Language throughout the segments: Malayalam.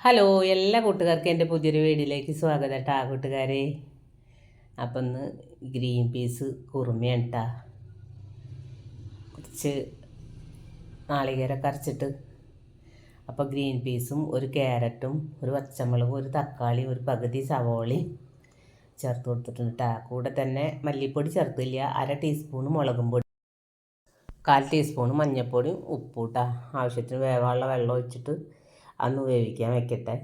ഹലോ എല്ലാ കൂട്ടുകാർക്കും എന്റെ പുതിയൊരു വീഡിയോയിലേക്ക് സ്വാഗതം കേട്ടാ കൂട്ടുകാരെ. അപ്പം ഇന്ന് ഗ്രീൻ പീസ് കുറുമയാണ് കേട്ടാ കുറച്ച് നാളികേര കറച്ചിട്ട് അപ്പോൾ ഗ്രീൻ പീസും ഒരു ക്യാരറ്റും ഒരു പച്ചമുളകും ഒരു തക്കാളിയും ഒരു പകുതി സവോളയും ചേർത്ത് കൊടുത്തിട്ടുണ്ട് കേട്ടോ കൂടെ തന്നെ മല്ലിപ്പൊടി ചേർത്തില്ല അര ടീസ്പൂൺ മുളകും പൊടി കാൽ ടീസ്പൂൺ മഞ്ഞൾപ്പൊടിയും ഉപ്പും കേട്ടാ ആവശ്യത്തിന് വേവാനുള്ള വെള്ളം ഒഴിച്ചിട്ട് അന്ന് വേവിക്കാൻ വെക്കട്ടെ.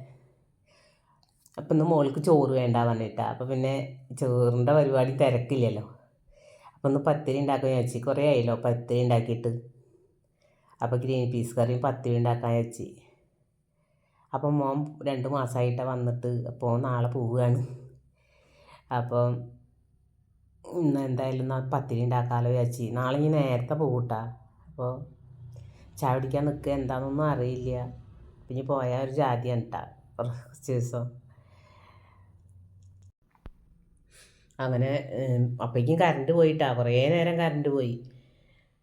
അപ്പം ഇന്ന് മോൾക്ക് ചോറ് വേണ്ട പറഞ്ഞിട്ടാ. അപ്പം പിന്നെ ചോറിന്റെ പരിപാടി തിരക്കില്ലല്ലോ. അപ്പം ഒന്ന് പത്തിരി ഉണ്ടാക്കാൻ വെച്ച് കുറേ ആയല്ലോ പത്തിരി ഉണ്ടാക്കിയിട്ട്. അപ്പോൾ ഗ്രീൻ പീസ് കറിയും പത്തിരി ഉണ്ടാക്കാൻ വെച്ച് അപ്പം മോൻ രണ്ട് മാസമായിട്ടാണ് വന്നിട്ട്. അപ്പോൾ നാളെ പോവുകയാണ്. അപ്പം ഇന്ന് എന്തായാലും പത്തിരി ഉണ്ടാക്കാമല്ലോ വിചാരിച്ചു. നാളെ ഇനി നേരത്തെ പോകൂട്ടാ അപ്പോൾ ചായ പിടിക്കാൻ നിൽക്കുക എന്താണെന്നൊന്നും അറിയില്ല. പിന്നെ പോയ ഒരു ജാതിയാണ് കേട്ടോ കുറച്ച് ദിവസം. അങ്ങനെ അപ്പോഴേക്കും കറണ്ട് പോയിട്ടാ കുറേ നേരം കറണ്ട് പോയി.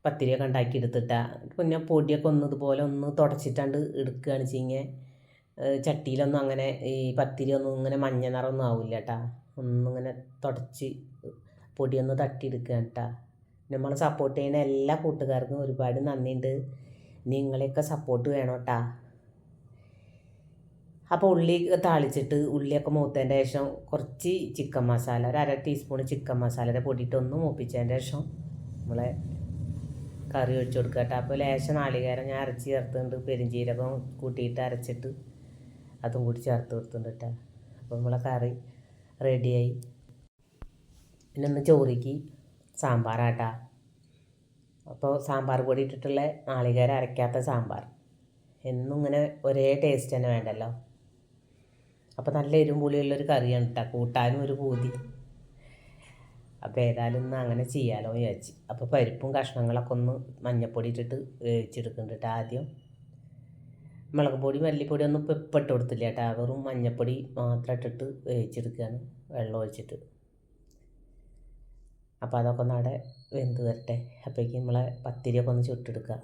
പത്തിരിയൊക്കെ ഉണ്ടാക്കി എടുത്തിട്ടാ. പിന്നെ പൊടിയൊക്കെ ഒന്ന് ഇതുപോലെ ഒന്ന് തുടച്ചിട്ടാണ്ട് എടുക്കുകയാണ് വെച്ചിങ്ങനെ ചട്ടിയിലൊന്നും അങ്ങനെ ഈ പത്തിരി ഒന്നും ഇങ്ങനെ മഞ്ഞ നിറമൊന്നും ആവില്ല കേട്ടാ ഒന്നിങ്ങനെ തുടച്ച് പൊടിയൊന്ന് തട്ടിയെടുക്കുകയാണ് കേട്ടാ നമ്മളെ സപ്പോർട്ട് ചെയ്യുന്ന എല്ലാ കൂട്ടുകാർക്കും ഒരുപാട് നന്ദിയുണ്ട്. നിങ്ങളെയൊക്കെ സപ്പോർട്ട് വേണം കേട്ടാ അപ്പോൾ ഉള്ളി താളിച്ചിട്ട് ഉള്ളിയൊക്കെ മൂത്തതിന്റെ ശേഷം കുറച്ച് ചിക്കൻ മസാല ഒരു അര ടീസ്പൂൺ ചിക്കൻ മസാലയുടെ പൊടിയിട്ടൊന്ന് മൂപ്പിച്ചതിന്റെ ശേഷം നമ്മളെ കറി ഒഴിച്ചു കൊടുക്കുക കേട്ടോ. അപ്പോൾ ലേശം നാളികേരം ഞാൻ അരച്ച് ചേർത്തുണ്ട് പെരിഞ്ചീരകം കൂട്ടിയിട്ട് അരച്ചിട്ട് അതും കൂടി ചേർത്ത് കൊടുത്തിട്ടുണ്ട് കേട്ടോ. അപ്പോൾ നമ്മളെ കറി റെഡിയായി. പിന്നെ ഒന്ന് ചോറിക്ക് സാമ്പാറാട്ടാ അപ്പോൾ സാമ്പാർ പൊടി ഇട്ടിട്ടുള്ള നാളികേരം അരയ്ക്കാത്ത സാമ്പാർ. എന്നും ഇങ്ങനെ ഒരേ ടേസ്റ്റ് തന്നെ വേണ്ടല്ലോ. അപ്പോൾ നല്ല എരിവും പുളിയുള്ളൊരു കറിയാണ് കേട്ടോ കൂട്ടാനും ഒരു പൂതി. അപ്പോൾ ഏതായാലും ഒന്ന് അങ്ങനെ ചെയ്യാലോ വിചാരിച്ച്. അപ്പോൾ പരിപ്പും കഷ്ണങ്ങളൊക്കെ ഒന്ന് മഞ്ഞപ്പൊടി ഇട്ടിട്ട് വേവിച്ചെടുക്കുന്നുണ്ട് ആദ്യം. മുളക് പൊടി മല്ലിപ്പൊടി ഒന്നും ഇപ്പം ഇപ്പം ഇട്ട് കൊടുത്തില്ല കേട്ടോ വെറും മഞ്ഞപ്പൊടി മാത്രം ഇട്ടിട്ട് വേവിച്ചെടുക്കുകയാണ് വെള്ളം ഒഴിച്ചിട്ട്. അപ്പോൾ അതൊക്കെ ഒന്ന് അവിടെ വെന്ത് വരട്ടെ. അപ്പോഴേക്കും നമ്മളെ പത്തിരിയൊക്കെ ഒന്ന് ചുട്ടെടുക്കുക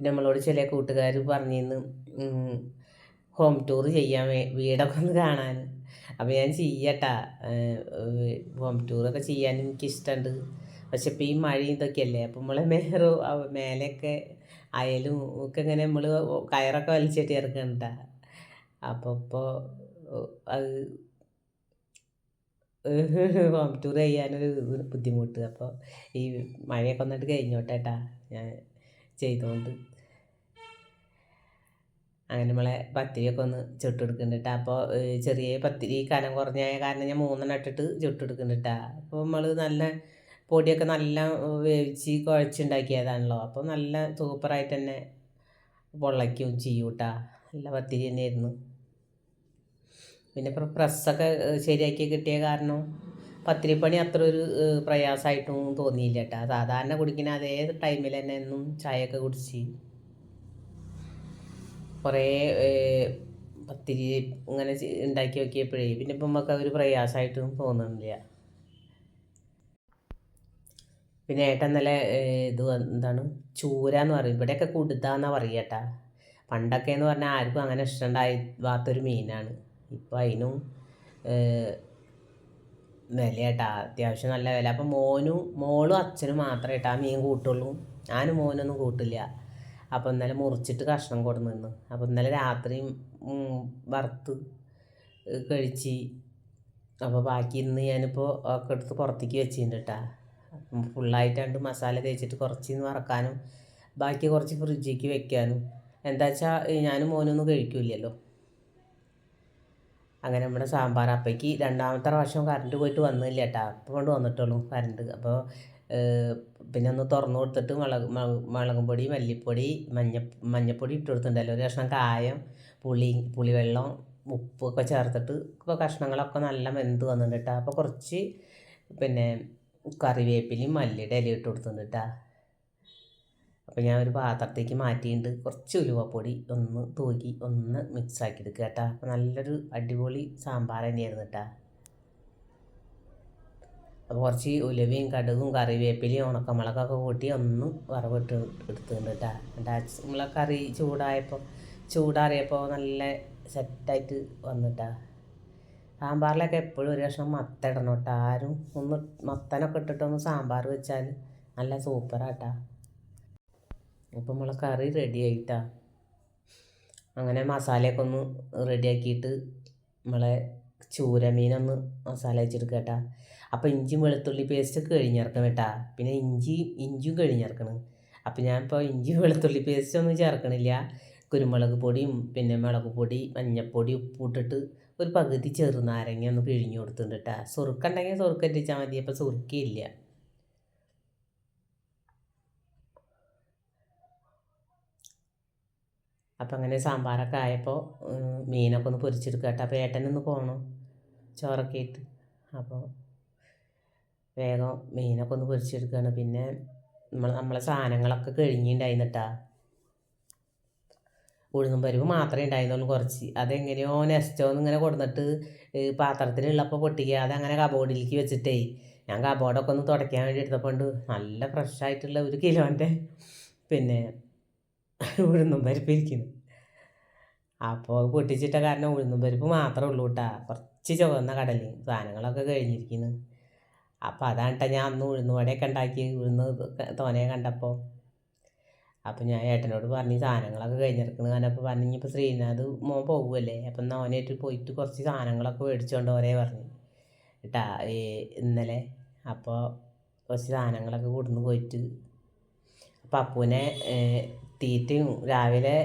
നമ്മളോട് ചില കൂട്ടുകാർ പറഞ്ഞിരുന്നു ഹോം ടൂർ ചെയ്യാൻ വീടൊക്കെ ഒന്ന് കാണാൻ. അപ്പോൾ ഞാൻ ചെയ്യട്ടാ. ഹോം ടൂറൊക്കെ ചെയ്യാൻ എനിക്കിഷ്ടമുണ്ട് പക്ഷെ ഇപ്പോൾ ഈ മഴയും ഇതൊക്കെയല്ലേ അപ്പോൾ നമ്മളെ മേറോ മേലെയൊക്കെ അയലും ഒക്കെ ഇങ്ങനെ നമ്മൾ കയറൊക്കെ വലിച്ചിട്ട് ഇറക്കണ്ട അപ്പോൾ ഇപ്പോൾ അത് ഹോം ടൂർ ചെയ്യാനൊരു ബുദ്ധിമുട്ട്. അപ്പോൾ ഈ മഴയൊക്കെ വന്നിട്ട് കഴിഞ്ഞോട്ടേട്ടാ ഞാൻ ചെയ്തുകൊണ്ട് അങ്ങനെ നമ്മളെ പത്തിരിയൊക്കെ ഒന്ന് ചുട്ടെടുക്കുന്നുണ്ട് അപ്പോൾ ചെറിയ പത്തിരി കനം കുറഞ്ഞ കാരണം ഞാൻ മൂന്നെണ്ണം ഇട്ടിട്ട് ചുട്ടെടുക്കുന്നുണ്ട് അപ്പോൾ നമ്മൾ നല്ല പൊടിയൊക്കെ നല്ല വേവിച്ച് കുഴച്ചുണ്ടാക്കിയതാണല്ലോ. അപ്പോൾ നല്ല സൂപ്പറായിട്ട് തന്നെ പൊള്ളയ്ക്കും ചെയ്യും കേട്ടാ നല്ല പത്തിരി തന്നെയായിരുന്നു. പിന്നെ ഇപ്പോൾ പ്രസ്സൊക്കെ ശരിയാക്കി കിട്ടിയ കാരണം പത്തിരിപ്പണി അത്ര ഒരു പ്രയാസമായിട്ടും തോന്നിയില്ല കേട്ടോ സാധാരണ കുടിക്കുന്ന അതേ ടൈമിൽ തന്നെ എന്നും ചായയൊക്കെ കുടിച്ച് കുറേ പത്തിരി ഇങ്ങനെ ഉണ്ടാക്കി നോക്കിയപ്പോഴേ പിന്നെ ഇപ്പം നമുക്ക് അതൊരു പ്രയാസമായിട്ടൊന്നും തോന്നുന്നില്ല പിന്നെ ഏട്ടൻ നല്ല ഇത് എന്താണ്? ചൂര എന്ന് പറയും. ഇവിടെയൊക്കെ കുടുതാന്നാണ് പറയുക പണ്ടൊക്കെ എന്ന് പറഞ്ഞാൽ ആർക്കും അങ്ങനെ ഇഷ്ടമുണ്ടാവാത്തൊരു മീനാണ്. ഇപ്പം അതിനും വില കേട്ടാ അത്യാവശ്യം നല്ല വില. അപ്പം മോനും മോളും അച്ഛനും മാത്രമേ കേട്ടാ മീൻ കൂട്ടുള്ളൂ. ഞാനും മോനൊന്നും കൂട്ടില്ല. അപ്പോൾ ഇന്നലെ മുറിച്ചിട്ട് കഷ്ണം കൊടുന്ന് നിന്ന് അപ്പോൾ ഇന്നലെ രാത്രിയും വറുത്ത് കഴിച്ച്. അപ്പോൾ ബാക്കി ഇന്ന് ഞാനിപ്പോൾ ഒക്കെ എടുത്ത് പുറത്തേക്ക് വെച്ചിട്ടുണ്ട് കേട്ടാ ഫുള്ളായിട്ടാണ്ട് മസാല തേച്ചിട്ട് കുറച്ച് വറക്കാനും ബാക്കി കുറച്ച് ഫ്രിഡ്ജിലേക്ക് വെക്കാനും. എന്താ വെച്ചാൽ ഞാനും മോനൊന്നും കഴിക്കില്ലല്ലോ. അങ്ങനെ നമ്മുടെ സാമ്പാർ. അപ്പയ്ക്ക് രണ്ടാമത്തെ പ്രാവശ്യം കറണ്ട് പോയിട്ട് വന്നില്ല കേട്ടാ അപ്പോൾ കൊണ്ട് വന്നിട്ടുള്ളൂ കറണ്ട്. അപ്പോൾ പിന്നെ ഒന്ന് തുറന്നു കൊടുത്തിട്ട് മുളക് മുളകും പൊടി മല്ലിപ്പൊടി മഞ്ഞ മഞ്ഞപ്പൊടി ഇട്ട് കൊടുത്തിട്ടുണ്ടല്ലോ. ഒരു കഷ്ണം കായം പുളി പുളിവെള്ളം ഉപ്പൊക്കെ ചേർത്തിട്ട് ഇപ്പോൾ കഷ്ണങ്ങളൊക്കെ നല്ല വെന്ത് വന്നിട്ടുണ്ട് കേട്ടോ അപ്പോൾ കുറച്ച് പിന്നെ കറിവേപ്പിലയും മല്ലിയുടെ ഇല ഇട്ട് കൊടുത്തിട്ടുണ്ട് കേട്ടോ അപ്പോൾ ഞാൻ ഒരു പാത്രത്തേക്ക് മാറ്റിയിട്ട് കുറച്ച് ഉലുവപ്പൊടി ഒന്ന് തൂക്കി ഒന്ന് മിക്സാക്കി എടുക്കുക കേട്ടോ അപ്പോൾ നല്ലൊരു അടിപൊളി സാമ്പാർ തന്നെയായിരുന്നു കേട്ടോ അപ്പോൾ കുറച്ച് ഉലവയും കടുകും കറിവേപ്പിലയും ഉണക്കമുളകൊക്കെ കൂട്ടി ഒന്ന് വറവിട്ട് എടുത്തുണ്ട് കേട്ടോ എന്നിട്ട് നമ്മളെ കറി ചൂടായപ്പോൾ ചൂടാറിയപ്പോൾ നല്ല സെറ്റായിട്ട് വന്നിട്ടാ. സാമ്പാറിലൊക്കെ എപ്പോഴും ഒരു കഷ്ണം മത്ത ഇടണം കേട്ടോ ആരും ഒന്ന് മത്തനൊക്കെ ഇട്ടിട്ടൊന്ന് സാമ്പാർ വെച്ചാൽ നല്ല സൂപ്പറാട്ടാ. ഇപ്പം നമ്മളെ കറി റെഡി ആയിട്ടാ. അങ്ങനെ മസാലയൊക്കെ ഒന്ന് റെഡിയാക്കിയിട്ട് നമ്മളെ ചൂരമീനൊന്ന് മസാല വെച്ചെടുക്കുക കേട്ടാ അപ്പോൾ ഇഞ്ചി വെളുത്തുള്ളി പേസ്റ്റ് കഴിഞ്ഞിറക്കണം കേട്ടാ. പിന്നെ ഇഞ്ചി ഇഞ്ചിയും കഴിഞ്ഞിറക്കണം. അപ്പോൾ ഞാനിപ്പോൾ ഇഞ്ചി വെളുത്തുള്ളി പേസ്റ്റ് ഒന്നും ചേർക്കണില്ല. കുരുമുളക് പൊടിയും പിന്നെ മുളക് പൊടി മഞ്ഞൾപ്പൊടി ഉപ്പിട്ടിട്ട് ഒരു പകുതി ചെറുനാരങ്ങ ഒന്ന് പിഴിഞ്ഞു കൊടുത്തിട്ടുണ്ട് കേട്ടോ. സുറുക്കുണ്ടെങ്കിൽ സുറുക്കറ്റിച്ചാൽ മതി. അപ്പോൾ സുറുക്കിയില്ല. അപ്പം അങ്ങനെ സാമ്പാറൊക്കെ ആയപ്പോൾ മീനൊക്കെ ഒന്ന് പൊരിച്ചെടുക്കുക കേട്ടോ. അപ്പോൾ ഏട്ടനൊന്ന് പോകണം ചോറൊക്കെ ഇട്ട് അപ്പോൾ വേഗം മീനൊക്കെ ഒന്ന് പൊരിച്ചെടുക്കുകയാണ് പിന്നെ നമ്മൾ നമ്മളെ സാധനങ്ങളൊക്കെ കഴിഞ്ഞിട്ടുണ്ടായിരുന്നിട്ടാ ഉഴുന്നും പരിവ് മാത്രമേ ഉണ്ടായിരുന്നുള്ളൂ കുറച്ച്. അതെങ്ങനെയോ നെസ്റ്റോന്ന് ഇങ്ങനെ കൊടുന്നിട്ട് പാത്രത്തിലുള്ളപ്പോൾ പൊട്ടിക്കാതെ അങ്ങനെ കബോർഡിലേക്ക് വെച്ചിട്ടേ ഞാൻ കബോർഡൊക്കെ ഒന്ന് തുടയ്ക്കാൻ വേണ്ടി എടുത്തപ്പോൾ നല്ല ഫ്രഷ് ആയിട്ടുള്ള ഒരു കിലോന്റെ പിന്നെ ഉഴുന്നും പരിപ്പ് ഇരിക്കുന്നു. അപ്പോൾ പൊട്ടിച്ചിട്ട കാരണം ഉഴുന്നും പരിപ്പ് മാത്രമേ ഉള്ളൂ കേട്ടാ. കുറച്ച് ചുവന്ന കടലിൽ സാധനങ്ങളൊക്കെ കഴിഞ്ഞിരിക്കുന്നു അപ്പോൾ അതാണ് കേട്ടോ ഞാൻ അന്ന് ഉഴുന്ന് വടയൊക്കെ ഉണ്ടാക്കി ഉഴുന്ന് തോനെ കണ്ടപ്പോൾ അപ്പം ഞാൻ ഏട്ടനോട് പറഞ്ഞ് സാധനങ്ങളൊക്കെ കഴിഞ്ഞിരിക്കുന്നത് കാരണം അപ്പോൾ പറഞ്ഞു ഇനിയിപ്പോൾ ശ്രീനാഥ് മോൻ പോകുമല്ലേ അപ്പം എന്നാൽ പോയിട്ട് കുറച്ച് സാധനങ്ങളൊക്കെ മേടിച്ചുകൊണ്ട് ഓരേ പറഞ്ഞു. കേട്ടാ ഇന്നലെ അപ്പോൾ കുറച്ച് സാധനങ്ങളൊക്കെ കൊടുന്ന് പോയിട്ട് അപ്പം അപ്പൂനെ തീറ്റയും രാവിലെ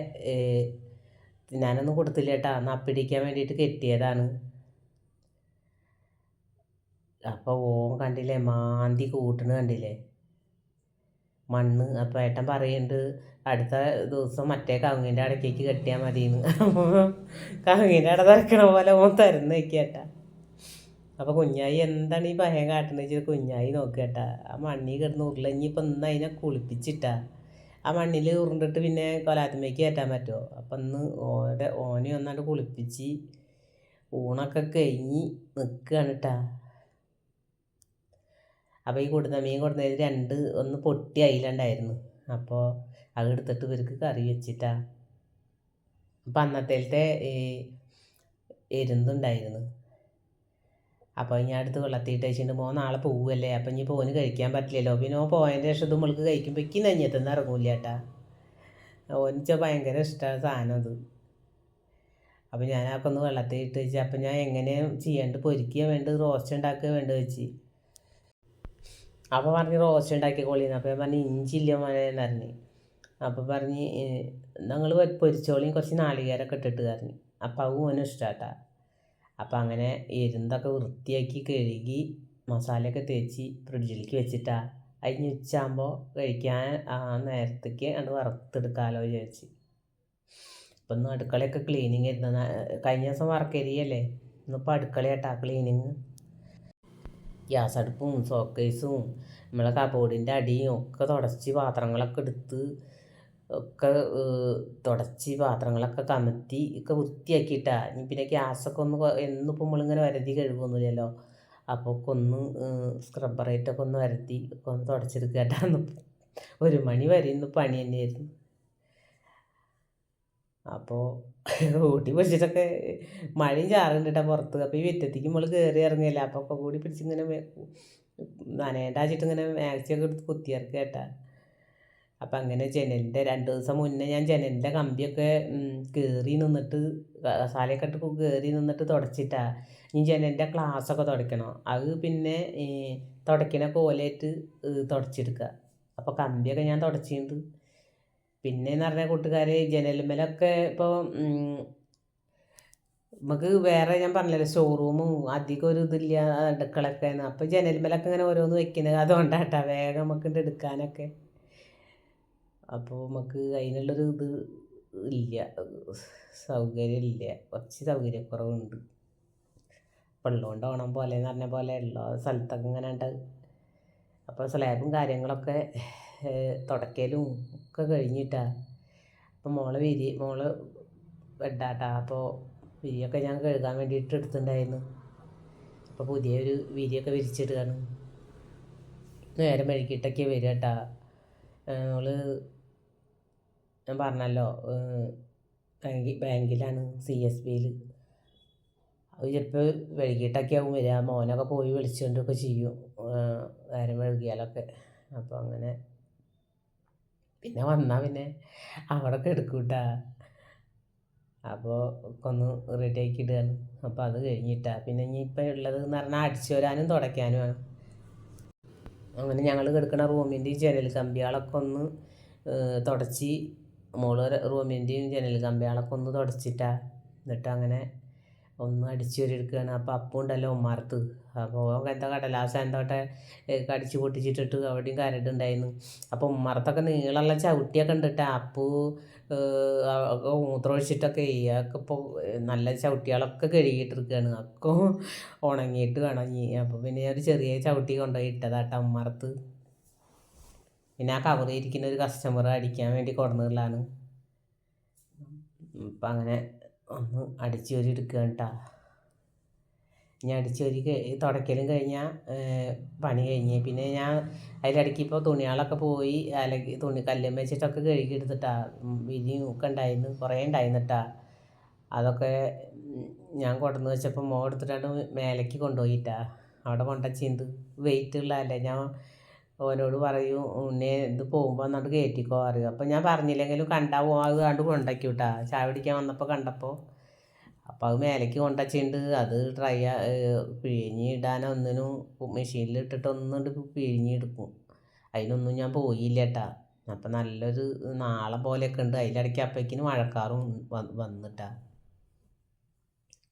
ഞാനൊന്നും കൊടുത്തില്ല കേട്ടാ അപ്പിടിക്കാൻ വേണ്ടിയിട്ട് കെട്ടിയതാണ്. അപ്പോൾ ഓൻ കണ്ടില്ലേ മാന്തി കൂട്ടണ കണ്ടില്ലേ? മണ്ണ് അപ്പോൾ ഏട്ടൻ പറയുന്നുണ്ട് അടുത്ത ദിവസം മറ്റേ കവുങ്ങിന്റെ അടക്കേക്ക് കെട്ടിയാൽ മതിയെന്ന് കവുങ്ങിന്റെ അട തിരക്കണ പോലെ ഓൻ തരുന്ന വെക്കേട്ടാ അപ്പോൾ കുഞ്ഞായി എന്താണ് ഈ ഭയം കാട്ടണെന്ന് വെച്ചാൽ കുഞ്ഞായി നോക്കേട്ടാ ആ മണ്ണിൽ കിടന്ന് ഉരുളഞ്ഞി ഇനിയിപ്പോൾ ഇന്ന് അതിനെ കുളിപ്പിച്ചിട്ടാ. ആ മണ്ണിൽ ഉരുണ്ടിട്ട് പിന്നെ കൊലാത്തുമ്മയ്ക്ക് കയറ്റാൻ പറ്റുമോ അപ്പം ഇന്ന് ഓന്റെ ഓനെ ഒന്നാണ്ട് കുളിപ്പിച്ച് ഊണൊക്കെ കഴിഞ്ഞ് നിൽക്കുകയാണ് കേട്ടാ അപ്പോൾ ഈ കൊടുത്ത മീൻ കൊടുന്നതിൽ രണ്ട് ഒന്ന് പൊട്ടി അയിലുണ്ടായിരുന്നു. അപ്പോൾ അത് എടുത്തിട്ട് ഇവർക്ക് കറി വെച്ചിട്ടാ. അപ്പം അന്നത്തേലത്തെ ഈ എരുന്നുണ്ടായിരുന്നു അപ്പോൾ ഇനി അടുത്ത് വെള്ളത്തിയിട്ട് വെച്ചിട്ട് മോൻ നാളെ പോവുമല്ലേ അപ്പം ഇനി പോന് കഴിക്കാൻ പറ്റില്ലല്ലോ. പിന്നെ ഓൻ പോയതിന്റെ ശേഷം നമ്മൾക്ക് കഴിക്കുമ്പോൾ ഇക്കി നെഞ്ഞത്തുനിന്ന് ഇറങ്ങൂല കേട്ടാ ഓനിച്ച ഭയങ്കര ഇഷ്ടമാണ് സാധനം അത്. അപ്പം ഞാൻ അതൊക്കെ ഒന്ന് വെള്ളത്തിൽ ഇട്ട് വെച്ച് അപ്പം ഞാൻ എങ്ങനെ ചെയ്യേണ്ടത്? പൊരിക്കുക വേണ്ടത്? റോസ്റ്റ് ഉണ്ടാക്കുക വേണ്ടത് വെച്ച്? അപ്പോൾ പറഞ്ഞ് റോസ്റ്റ് ഉണ്ടാക്കിക്കോളിന്ന് അപ്പോൾ ഞാൻ പറഞ്ഞ് ഇഞ്ചി ഇല്ല മോനെ എന്ന് പറഞ്ഞ്. അപ്പോൾ പറഞ്ഞ് ഞങ്ങൾ പൊരിച്ചോളിയും കുറച്ച് നാളികേരൊക്കെ ഇട്ടിട്ട് പറഞ്ഞു. അപ്പോൾ അത് മോനും ഇഷ്ടാട്ടാ. അപ്പോൾ അങ്ങനെ എരുന്തൊക്കെ വൃത്തിയാക്കി കഴുകി മസാലയൊക്കെ തേച്ച് ഫ്രിഡ്ജിലേക്ക് വെച്ചിട്ടാ. അതിന് ഉച്ചയാകുമ്പോൾ കഴിക്കാൻ ആ നേരത്തേക്ക് അത് വറുത്തെടുക്കാമല്ലോ വിചാരിച്ച്. അപ്പം ഇന്ന് അടുക്കളയൊക്കെ ക്ലീനിങ് ആയിരുന്നു. കഴിഞ്ഞ ദിവസം വർക്കരിയല്ലേ ഇന്നിപ്പോൾ അടുക്കളയാട്ടാ ക്ലീനിങ് ഗ്യാസ് അടുപ്പും സോക്കേസും നമ്മളെ കബോർഡിന്റെ അടിയും ഒക്കെ തുടച്ച് പാത്രങ്ങളൊക്കെ എടുത്ത് ഒക്കെ തുടച്ച് പാത്രങ്ങളൊക്കെ കമത്തി ഒക്കെ വൃത്തിയാക്കിയിട്ടാ. ഇനി പിന്നെ ഗ്യാസൊക്കെ ഒന്ന് എന്നിപ്പോൾ നമ്മളിങ്ങനെ വരതി കഴുകുന്നില്ലല്ലോ അപ്പോൾ ഒക്കെ ഒന്ന് സ്ക്രബ്ബറായിട്ടൊക്കെ ഒന്ന് വരത്തി ഒക്കെ ഒന്ന് തുടച്ചെടുക്കാട്ടാന്ന് ഒരു മണി വരെ ഇന്ന് പണി തന്നെയായിരുന്നു. അപ്പോൾ ഊട്ടി പിടിച്ചിട്ടൊക്കെ മഴയും ചാറുണ്ട് പുറത്ത്. അപ്പോൾ ഈ വിറ്റത്തേക്ക് നമ്മൾ കയറി ഇറങ്ങിയല്ല അപ്പോൾ ഒക്കെ കൂടി പിടിച്ചിങ്ങനെ നനേണ്ടാച്ചിട്ട് ഇങ്ങനെ മാക്സിയൊക്കെ എടുത്ത് കുത്തിയിറക്കുക കേട്ടാ. അപ്പം അങ്ങനെ ജനലിന്റെ രണ്ട് ദിവസം മുന്നേ ഞാൻ ജനലിന്റെ കമ്പിയൊക്കെ കയറി നിന്നിട്ട് കസാലയൊക്കെ ഇട്ട് കയറി നിന്നിട്ട് തുടച്ചിട്ടാ. ഇനി ജനലിന്റെ ഗ്ലാസ്സൊക്കെ തുടയ്ക്കണം. അത് പിന്നെ തുടയ്ക്കണ കോലായിട്ട് തുടച്ചെടുക്കുക അപ്പോൾ കമ്പിയൊക്കെ ഞാൻ തുടച്ചിട്ടുണ്ട് പിന്നെയെന്ന് പറഞ്ഞാൽ കൂട്ടുകാർ ജനലുമ്മലൊക്കെ ഇപ്പോൾ നമുക്ക് വേറെ ഞാൻ പറഞ്ഞല്ലോ ഷോറൂമും അധികം ഒരു ഇതില്ല അടുക്കളൊക്കെ അപ്പോൾ ജനൽമലൊക്കെ ഇങ്ങനെ ഓരോന്ന് വെക്കുന്നത് അതുകൊണ്ടാട്ടാ വേഗം നമുക്ക് എടുക്കാനൊക്കെ. അപ്പോൾ നമുക്ക് അതിനുള്ളൊരു ഇത് ഇല്ല. സൗകര്യം ഇല്ല കുറച്ച് സൗകര്യക്കുറവുണ്ട്. വെള്ളമുണ്ട് ഓണം പോലെ എന്ന് പറഞ്ഞ പോലെ ഉള്ള സ്ഥലത്തൊക്കെ ഇങ്ങനെ ഉണ്ട് അപ്പോൾ സ്ലാബും കാര്യങ്ങളൊക്കെ തുടക്കലും ഒക്കെ കഴിഞ്ഞിട്ടാ. അപ്പോൾ മോളെ വിരി മോൾ ബെഡാട്ടാ അപ്പോൾ വിരിയൊക്കെ ഞാൻ കഴുകാൻ വേണ്ടിയിട്ട് എടുത്തിട്ടുണ്ടായിരുന്നു. അപ്പോൾ പുതിയൊരു വിരിയൊക്കെ വിരിച്ചിടുകയാണ്. നേരം മെഴുകിയിട്ടൊക്കെ വരിക കേട്ടാ മോൾ ഞാൻ പറഞ്ഞല്ലോ ബാങ്കിൽ ബാങ്കിലാണ് സി എസ് ബിയിൽ അത് ചിലപ്പോൾ വൈകിട്ടൊക്കെ ആവും വരിക. മോനൊക്കെ പോയി വിളിച്ചുകൊണ്ടൊക്കെ ചെയ്യും നേരം വൈകിയാലൊക്കെ. അപ്പോൾ അങ്ങനെ പിന്നെ വന്നാൽ പിന്നെ അവിടെ കിടക്കൂട്ടാ അപ്പോൾ ഒന്ന് ആക്കി ഇടുകയാണ്. അപ്പോൾ അത് കഴിഞ്ഞിട്ടാ. പിന്നെ ഇനി ഇപ്പം ഉള്ളത് എന്ന് പറഞ്ഞാൽ അടിച്ചു വരാനും തുടയ്ക്കാനുമാണ് അങ്ങനെ ഞങ്ങൾ കിടക്കുന്ന റൂമിന്റെ ജനൽ കമ്പികളൊക്കെ ഒന്ന് തുടച്ച് മോൾ റൂമിന്റെയും ജനൽ കമ്പികളൊക്കെ ഒന്ന് തുടച്ചിട്ടാ. എന്നിട്ട് അങ്ങനെ ഒന്ന് അടിച്ചു വരെടുക്കുകയാണ് അപ്പോൾ അപ്പം ഉണ്ടല്ലോ ഉമ്മാർത്ത്. അപ്പോൾ എന്താ കടലാസ് എന്തോട്ടെ കടിച്ചു പൊട്ടിച്ചിട്ടിട്ട് അവിടെയും കരടുണ്ടായിരുന്നു അപ്പോൾ ഉമ്മറത്തൊക്കെ നീളമുള്ള ചവിട്ടിയൊക്കെ ഉണ്ട് കേട്ടോ അപ്പു മൂത്രമൊഴിച്ചിട്ടൊക്കെ ഇയാൾക്ക് ഇപ്പോൾ നല്ല ചവിട്ടികളൊക്കെ കഴുകിയിട്ടിരിക്കുകയാണ്. ഒക്കെ ഉണങ്ങിയിട്ട് ഉണങ്ങി അപ്പോൾ പിന്നെ ഒരു ചെറിയ ചവിട്ടി കൊണ്ടുപോയി ഇട്ടതാട്ടോ ഉമ്മറത്ത് പിന്നെ ആ കവറിയിരിക്കുന്ന ഒരു കസ്റ്റമർ അടിക്കാൻ വേണ്ടി കൊടുന്നതാണ് അപ്പം അങ്ങനെ ഒന്ന് അടിച്ചു വരി എടുക്കുകയാണ് കേട്ടോ. ഇനി അടിച്ചു വരി തുടയ്ക്കലും കഴിഞ്ഞാൽ പണി കഴിഞ്ഞ്. പിന്നെ ഞാൻ അതിലിടയ്ക്ക് ഇപ്പോൾ തുണികളൊക്കെ പോയി അലക്കി തുണി കല്ലും വെച്ചിട്ടൊക്കെ കഴുകി എടുത്തിട്ടാ. വിരിയും ഒക്കെ ഉണ്ടായിരുന്നു കുറേ ഉണ്ടായിരുന്നിട്ടാ അതൊക്കെ ഞാൻ കൊണ്ടുവന്ന് വെച്ചപ്പോൾ മോ എടുത്തിട്ടാണ് മേലേക്ക് കൊണ്ടുപോയിട്ടാ. അവിടെ കൊണ്ടുവച്ചിന്ത് വെയിറ്റ് ഉള്ളതല്ലേ ഞാൻ ഓനോട് പറയും ഉന്നെ ഇത് പോകുമ്പോൾ എന്നിട്ട് കയറ്റിക്കോ അറിയും അപ്പം ഞാൻ പറഞ്ഞില്ലെങ്കിലും കണ്ടാൽ പോകാതെ കണ്ട് കൊണ്ടാക്കി വിട്ടാ ചായ പിടിക്കാൻ വന്നപ്പോൾ കണ്ടപ്പോൾ അപ്പോൾ അത് മേലേക്ക് കൊണ്ടുവച്ചിട്ടുണ്ട് അത് ഡ്രൈ പിഴിഞ്ഞ് ഇടാൻ ഒന്നിനും മെഷീനിൽ ഇട്ടിട്ട് ഒന്നുകൊണ്ട് പിഴിഞ്ഞെടുക്കും അതിനൊന്നും ഞാൻ പോയില്ല കേട്ടാ അപ്പം നല്ലൊരു നാളെ പോലെയൊക്കെ ഉണ്ട്. അതിലിടയ്ക്ക് അപ്പേക്കിന് മഴക്കാറും വന്നിട്ടാ.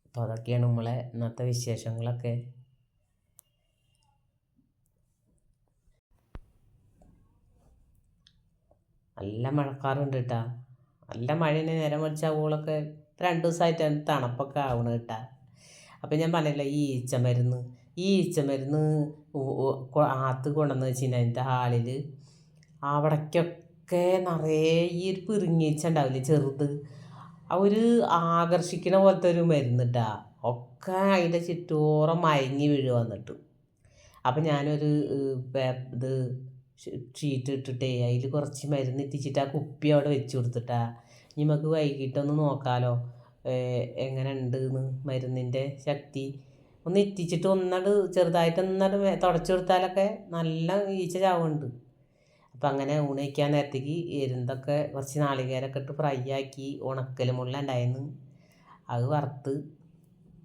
അപ്പോൾ അതൊക്കെയാണ് നമ്മളെ ഇന്നത്തെ വിശേഷങ്ങളൊക്കെ. നല്ല മഴക്കാറുണ്ട് കേട്ടാ നല്ല മഴേനെ നേരം വെളിച്ചാവുകളൊക്കെ രണ്ട് ദിവസമായിട്ട് തണുപ്പൊക്കെ ആവണ കേട്ടാ അപ്പം ഞാൻ പറഞ്ഞില്ല ഈ ഈച്ച മരുന്ന് ഈ ഈച്ച മരുന്ന് ആത്ത് കൊണ്ടുവന്ന് വെച്ചിട്ടുണ്ടെങ്കിൽ അതിന്റെ ഹാളിൽ അവിടേക്കൊക്കെ നിറയെ ഈ ഒരു പിറുങ്ങീച്ച ഉണ്ടാവില്ലേ ചെറുത് ഒരു ആകർഷിക്കണ പോലത്തെ ഒരു മരുന്ന് കേട്ടാ ഒക്കെ അതിന്റെ ചുറ്റോറം മയങ്ങി വീഴുക വന്നിട്ട് അപ്പം ഞാനൊരു ഇത് ഷീറ്റ് ഇട്ടിട്ടേ അതിൽ കുറച്ച് മരുന്ന് എത്തിച്ചിട്ട് ആ കുപ്പി അവിടെ വെച്ച് കൊടുത്തിട്ടാ. ഇനി നമുക്ക് വൈകിട്ടൊന്ന് നോക്കാമല്ലോ എങ്ങനെ ഉണ്ട് എന്ന് മരുന്നിന്റെ ശക്തി. ഒന്ന് എത്തിച്ചിട്ട് ഒന്നാട് ചെറുതായിട്ട് ഒന്നാട് തുടച്ചു കൊടുത്താലൊക്കെ നല്ല ഈച്ച ചാവുണ്ട്. അപ്പം അങ്ങനെ ഊണ് വയ്ക്കാൻ നേരത്തേക്ക് എരുന്തൊക്കെ കുറച്ച് നാളികേരൊക്കെ ഇട്ട് ഫ്രൈ ആക്കി ഉണക്കൽ മുള്ള ഉണ്ടായിരുന്നു അത് വറുത്ത്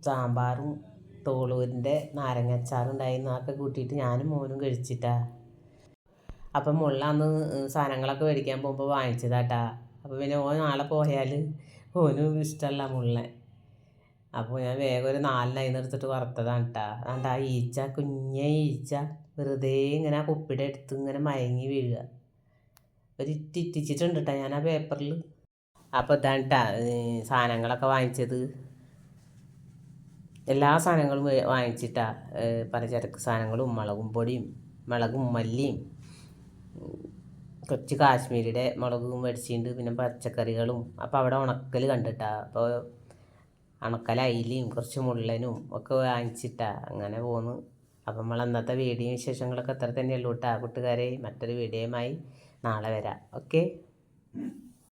സാമ്പാറും തോളൂരിന്റെ നാരങ്ങച്ചാറുണ്ടായിരുന്നു അതൊക്കെ കൂട്ടിയിട്ട് ഞാനും മോനും കഴിച്ചിട്ടാ. അപ്പം മുള്ള അന്ന് സാധനങ്ങളൊക്കെ മേടിക്കാൻ പോകുമ്പോൾ വാങ്ങിച്ചതാട്ടാ. അപ്പോൾ പിന്നെ ഓൻ നാളെ പോയാൽ ഓനും ഇഷ്ടമല്ല മുള്ള. അപ്പോൾ ഞാൻ വേഗം ഒരു നാലിനായി എടുത്തിട്ട് വറുത്തതാണ് കേട്ടാ അതുകൊണ്ട് ആ ഈച്ച കുഞ്ഞ ഈച്ച വെറുതെ ഇങ്ങനെ ആ കുപ്പിയുടെ അടുത്ത് ഇങ്ങനെ മയങ്ങി വീഴുക. ഒരു ഇറ്റിച്ചിട്ടുണ്ട് കേട്ടോ ഞാൻ ആ പേപ്പറിൽ അപ്പോൾ ഇതാണ് കേട്ടാ സാധനങ്ങളൊക്കെ വാങ്ങിച്ചത്. എല്ലാ സാധനങ്ങളും വാങ്ങിച്ചിട്ടാ പലചരക്ക് സാധനങ്ങളും മുളകും പൊടിയും മുളകും മല്ലിയും കുറച്ച് കാശ്മീരിയുടെ മുളകും മേടിച്ചിട്ടുണ്ട് പിന്നെ പച്ചക്കറികളും. അപ്പോൾ അവിടെ ഉണക്കൽ കണ്ടിട്ടാ. അപ്പോൾ ഉണക്കൽ അയിലയും കുറച്ച് മുള്ളനും ഒക്കെ വാങ്ങിച്ചിട്ടാ അങ്ങനെ പോന്നു. അപ്പം നമ്മൾ അന്നത്തെ വീഡിയോ വിശേഷങ്ങളൊക്കെ അത്ര തന്നെയുള്ളൂ കേട്ടോ കൂട്ടുകാരെ മറ്റൊരു വീഡിയോയുമായി നാളെ വരാം. ഓക്കെ?